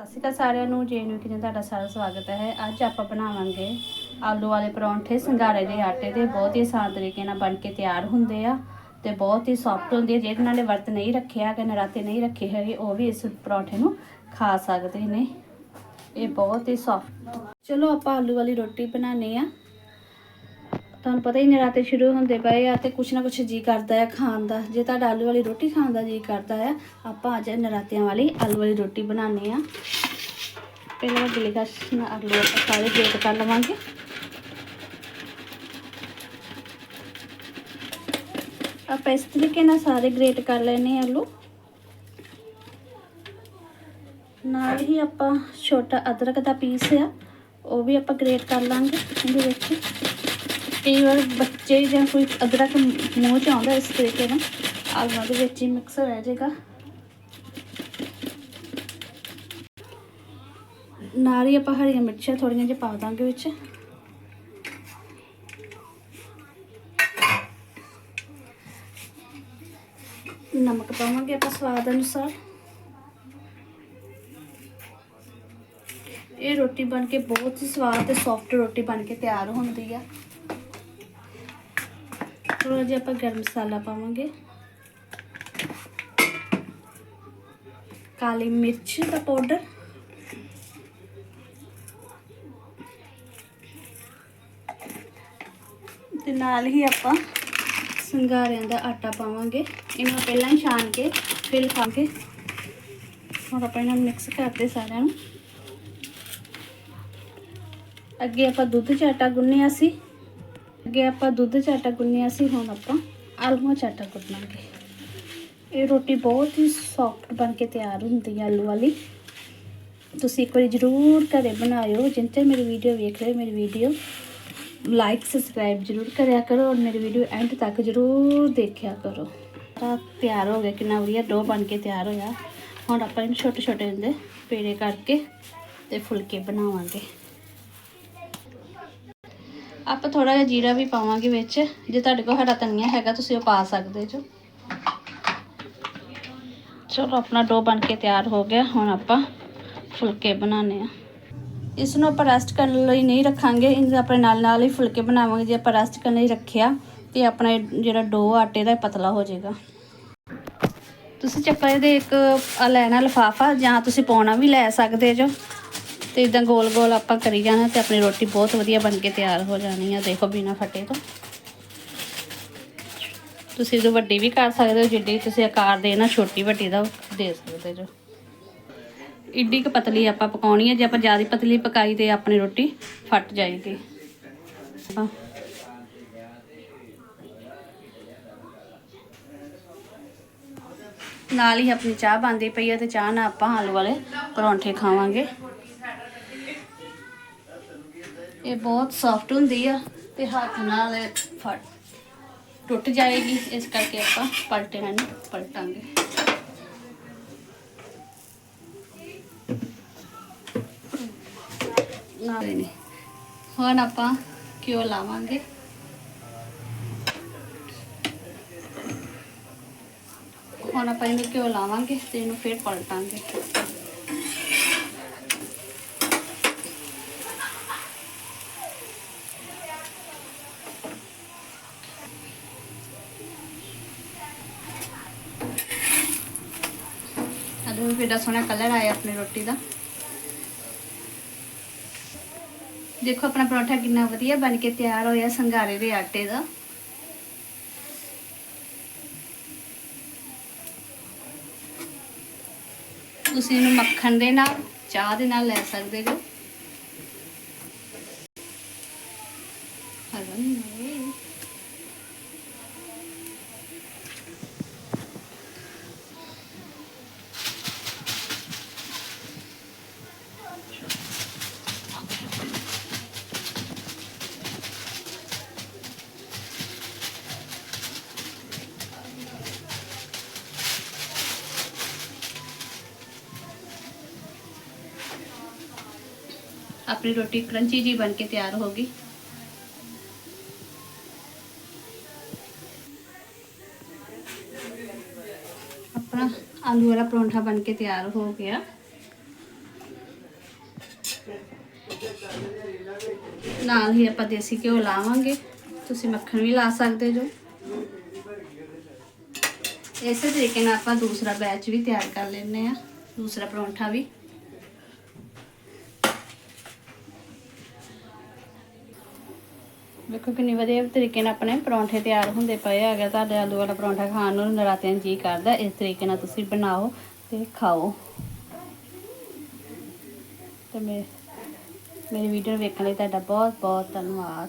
ਸਤਿ ਸ਼੍ਰੀ ਅਕਾਲ ਸਾਰਿਆਂ ਨੂੰ, ਜੇ ਨੂੰ ਕਿਚਨ ਤੁਹਾਡਾ ਸਾਰਾ ਸਵਾਗਤ ਹੈ। ਅੱਜ ਆਪਾਂ ਬਣਾਵਾਂਗੇ ਆਲੂ ਵਾਲੇ ਪਰੌਂਠੇ ਸੰਘਾੜੇ ਦੇ ਆਟੇ ਦੇ। ਬਹੁਤ ਹੀ ਆਸਾਨ ਤਰੀਕੇ ਨਾਲ ਬਣ ਕੇ ਤਿਆਰ ਹੁੰਦੇ ਆ ਤੇ ਬਹੁਤ ਹੀ ਸੌਫਟ ਹੁੰਦੇ ਆ। ਜਿਹਨਾਂ ਨੇ ਵਰਤ ਨਹੀਂ ਰੱਖਿਆ ਕਿ ਨਰਾਤੇ ਨਹੀਂ ਰੱਖੇ ਹੈਗੇ, ਉਹ ਵੀ ਇਸ ਪਰੌਂਠੇ ਨੂੰ ਖਾ ਸਕਦੇ ਨੇ। ਇਹ ਬਹੁਤ ਹੀ ਸੌਫਟ ਚਲੋ ਆਪਾਂ ਆਲੂ ਵਾਲੀ ਰੋਟੀ ਬਣਾਉਣੀ ਆ। ਤੁਹਾਨੂੰ ਪਤਾ ਹੀ ਨਰਾਤੇ ਸ਼ੁਰੂ ਹੁੰਦੇ ਪਏ ਆ ਤੇ ਕੁਛ ਨਾ ਕੁਛ ਜੀ ਕਰਦਾ ਆ ਖਾਣ ਦਾ। ਜੇ ਤੁਹਾਡਾ ਆਲੂ ਵਾਲੀ ਰੋਟੀ ਖਾਣ ਦਾ ਜੀ ਕਰਦਾ ਆ, ਆਪਾਂ ਅੱਜ ਨਰਾਤਿਆਂ ਵਾਲੀ ਆਲੂ ਵਾਲੀ ਰੋਟੀ ਬਣਾਉਣੀ ਆ। ਪਹਿਲਾਂ ਗਿਲੇ ਗਾਸ਼ ਆਲੂ ਆਪਾਂ ਸਾਰੇ ਗ੍ਰੇਟ ਕਰ ਲਵਾਂਗੇ। ਆਪਾਂ ਇਸ ਤਰੀਕੇ ਨਾਲ ਸਾਰੇ ਗ੍ਰੇਟ ਕਰ ਲੈਣੇ ਆ ਆਲੂ। ਨਾਲ ਹੀ ਆਪਾਂ ਛੋਟਾ ਅਦਰਕ ਦਾ ਪੀਸ ਆ, ਉਹ ਵੀ ਆਪਾਂ ਗ੍ਰੇਟ ਕਰ ਲਾਂਗੇ ਇਹਦੇ ਵਿੱਚ। ਕਈ ਵਾਰ ਬੱਚੇ ਜਾਂ ਕੋਈ ਅਦਰਕ ਮੂੰਹ ਚ ਆਉਂਦਾ ਇਸ ਤਰੀਕੇ ਨਾਲ ਆਲੂਆਂ ਦੇ ਵਿੱਚ ਹੀ ਮਿਕਸ ਹੋ ਜਾਏਗਾ। ਨਾਲ ਹੀ ਆਪਾਂ ਹਰੀਆਂ ਮਿਰਚਾਂ ਥੋੜੀਆਂ ਜਿਹਾ ਪਾ ਦਾਂਗੇ ਵਿੱਚ। ਨਮਕ ਪਾਵਾਂਗੇ ਆਪਾਂ ਸਵਾਦ ਅਨੁਸਾਰ। ਇਹ ਰੋਟੀ ਬਣ ਕੇ ਬਹੁਤ ਹੀ ਸਵਾਦ ਤੇ ਸੌਫਟ ਰੋਟੀ ਬਣ ਕੇ ਤਿਆਰ ਹੁੰਦੀ ਆ। ਥੋੜਾ ਜਿਹਾ ਆਪਾਂ ਗਰਮ ਮਸਾਲਾ ਪਾਵਾਂਗੇ। ਕਾਲੀ ਮਿਰਚ ਦਾ ਪਾਊਡਰ ਤੇ ਨਾਲ ਹੀ ਆਪਾਂ ਸੰਘਾਰਿਆਂ ਦਾ ਆਟਾ ਪਾਵਾਂਗੇ। ਇਹਨੂੰ ਪਹਿਲਾਂ ਹੀ ਛਾਣ ਕੇ ਫਿਰ ਖਾਂਗੇ ਹੁਣ ਆਪਾਂ ਇਹਨਾਂ ਨੂੰ ਮਿਕਸ ਕਰਦੇ ਸਾਰਿਆਂ ਨੂੰ। ਅੱਗੇ ਆਪਾਂ ਦੁੱਧ ਚ ਆਟਾ ਗੁੰਨਿਆ ਸੀ। ਅੱਗੇ ਆਪਾਂ ਦੁੱਧ ਚ ਆਟਾ ਗੁੰਨਿਆ ਸੀ, ਹੁਣ ਆਪਾਂ ਆਲੂਆਂ ਚ ਆਟਾ ਗੁੰਨਾਂਗੇ। ਇਹ ਰੋਟੀ ਬਹੁਤ ਹੀ ਸੌਫਟ ਬਣ ਕੇ ਤਿਆਰ ਹੁੰਦੀ ਹੈ ਆਲੂ ਵਾਲੀ। ਤੁਸੀਂ ਇੱਕ ਵਾਰੀ ਜ਼ਰੂਰ ਘਰੇ ਬਣਾਇਓ। ਜਿੰਨੇ ਮੇਰੀ ਵੀਡੀਓ ਵੇਖ ਰਹੇ ਮੇਰੀ ਵੀਡੀਓ ਲਾਈਕ ਸਬਸਕ੍ਰਾਈਬ ਜ਼ਰੂਰ ਕਰਿਆ ਕਰੋ ਔਰ ਮੇਰੀ ਵੀਡੀਓ ਐਂਡ ਤੱਕ ਜ਼ਰੂਰ ਦੇਖਿਆ ਕਰੋ। ਤਾਂ ਤਿਆਰ ਹੋ ਗਿਆ ਕਿੰਨਾ ਵਧੀਆ ਡੋ ਬਣ ਕੇ ਤਿਆਰ ਹੋਇਆ। ਹੁਣ ਆਪਾਂ ਇਹਨੂੰ ਛੋਟੇ ਛੋਟੇ ਹੁੰਦੇ ਪੇੜੇ ਕਰਕੇ ਤੇ ਫੁਲਕੇ ਬਣਾਵਾਂਗੇ। ਆਪਾਂ ਥੋੜਾ ਜਿਹਾ ਜੀਰਾ ਵੀ ਪਾਵਾਂਗੇ ਵਿੱਚ। ਜੇ ਤੁਹਾਡੇ ਕੋਲ ਹਰਾ ਧਨੀਆ ਹੈਗਾ, ਤੁਸੀਂ ਉਹ ਪਾ ਸਕਦੇ ਜੋ। ਚਲੋ, ਆਪਣਾ ਡੋ ਬਣ ਕੇ ਤਿਆਰ ਹੋ ਗਿਆ। ਹੁਣ ਆਪਾਂ ਫੁਲਕੇ ਬਣਾਉਣੇ ਆ ਇਸ ਨੂੰ ਆਪਾਂ ਰੈਸਟ ਕਰਨ ਲਈ ਨਹੀਂ ਰੱਖਾਂਗੇ। ਇਹਨਾਂ ਆਪਣੇ ਨਾਲ ਨਾਲ ਹੀ ਫੁਲਕੇ ਬਣਾਵਾਂਗੇ। ਜੇ ਆਪਾਂ ਰੈਸਟ ਕਰਨ ਲਈ ਰੱਖਿਆ, ਤੇ ਆਪਣਾ ਜਿਹੜਾ ਡੋ ਆਟੇ ਦਾ ਪਤਲਾ ਹੋ ਜਾਏਗਾ। ਤੁਸੀਂ ਚੱਪਲ ਦੇ ਇੱਕ ਲੈਣਾ ਲਫਾਫਾ, ਜਾਂ ਤੁਸੀਂ ਪਾਉਣਾ ਵੀ ਲੈ ਸਕਦੇ ਜੋ। ਤੇ ਇਦਾਂ ਗੋਲ ਗੋਲ ਆਪਾਂ ਕਰੀ ਜਾਣਾ ਤੇ ਆਪਣੀ ਰੋਟੀ ਬਹੁਤ ਵਧੀਆ ਬਣ ਕੇ ਤਿਆਰ ਹੋ ਜਾਣੀ ਆ, ਦੇਖੋ ਬਿਨਾ ਫਟੇ ਤੋਂ। ਤੁਸੀਂ ਇਹਨੂੰ ਵੱਡੀ ਵੀ ਕਰ ਸਕਦੇ ਹੋ, ਜਿੱਡੀ ਤੁਸੀਂ ਆਕਾਰ ਦੇਣਾ ਛੋਟੀ ਵੱਡੀ ਦਾ ਦੇ ਸਕਦੇ ਜੋ। ਇੱਡੀ ਕੁ ਪਤਲੀ ਆਪਾਂ ਪਕਾਉਣੀ ਹੈ ਜੇ ਆਪਾਂ ਜ਼ਿਆਦਾ ਪਤਲੀ ਪਕਾਈ ਤੇ ਆਪਣੀ ਰੋਟੀ ਫਟ ਜਾਏਗੀ। ਨਾਲ ਹੀ ਆਪਣੀ ਚਾਹ ਬਣਦੀ ਪਈ ਹੈ ਤੇ ਚਾਹ ਨਾਲ ਆਪਾਂ ਆਲੂ ਵਾਲੇ ਪਰੌਂਠੇ ਖਾਵਾਂਗੇ। ਇਹ ਬਹੁਤ ਸੌਫਟ ਹੁੰਦੀ ਆ ਤੇ ਹੱਥ ਨਾਲ ਇਹ ਟੁੱਟ ਜਾਏਗੀ, ਇਸ ਕਰਕੇ ਆਪਾਂ ਪਲਟੇ ਨੂੰ ਪਲਟਾਂਗੇ। ਨਾ ਨਹੀਂ। ਹੁਣ ਆਪਾਂ ਘਿਓ ਲਾਵਾਂਗੇ। ਹੁਣ ਆਪਾਂ ਇਹਨੂੰ ਘਿਓ ਲਾਵਾਂਗੇ ਤੇ ਇਹਨੂੰ ਫਿਰ ਪਲਟਾਂਗੇ। ਅਦੋਂ ਵੀ ਕਿੱਡਾ ਸੋਹਣਾ ਕਲਰ ਆਇਆ ਆਪਣੀ ਰੋਟੀ ਦਾ। ਦੇਖੋ ਆਪਣਾ ਪਰੌਂਠਾ ਕਿੰਨਾ ਵਧੀਆ ਬਣ ਕੇ ਤਿਆਰ ਹੋਇਆ ਸੰਘਾਰੇ ਦੇ ਆਟੇ ਦਾ। ਤੁਸੀਂ ਇਹਨੂੰ ਮੱਖਣ ਦੇ ਨਾਲ, ਚਾਹ ਦੇ ਨਾਲ ਲੈ ਸਕਦੇ ਹੋ ਆਪਣੀ ਰੋਟੀ ਕਰੰਚੀ ਜੀ ਬਣ ਕੇ ਤਿਆਰ ਹੋ ਗਈ। ਆਪਣਾ ਆਲੂ ਵਾਲਾ ਪਰੌਂਠਾ ਬਣ ਕੇ ਤਿਆਰ ਹੋ ਗਿਆ। ਨਾਲ ਹੀ ਆਪਾਂ ਦੇਸੀ ਘਿਓ ਲਾਵਾਂਗੇ। ਤੁਸੀਂ ਮੱਖਣ ਵੀ ਲਾ ਸਕਦੇ ਜੋ। ਇਸੇ ਤਰੀਕੇ ਨਾਲ ਆਪਾਂ ਦੂਸਰਾ ਬੈਚ ਵੀ ਤਿਆਰ ਕਰ ਲੈਂਦੇ ਆ ਦੂਸਰਾ ਪਰੌਂਠਾ ਵੀ। ਵੇਖੋ ਕਿੰਨੀ ਵਧੀਆ ਤਰੀਕੇ ਨਾਲ ਆਪਣੇ ਪਰੌਂਠੇ ਤਿਆਰ ਹੁੰਦੇ ਪਏ ਹੈਗੇ ਤੁਹਾਡੇ ਆਲੂ ਵਾਲਾ ਪਰੌਂਠਾ ਖਾਣ ਨੂੰ ਨਰਾਤਿਆਂ ਜੀ ਕਰਦਾ, ਇਸ ਤਰੀਕੇ ਨਾਲ ਤੁਸੀਂ ਬਣਾਓ ਤੇ ਖਾਓ। ਤੇ ਮੇ, ਮੇਰੀ ਵੀਡੀਓ ਵੇਖਣ ਲਈ ਤੁਹਾਡਾ ਬਹੁਤ ਬਹੁਤ ਧੰਨਵਾਦ।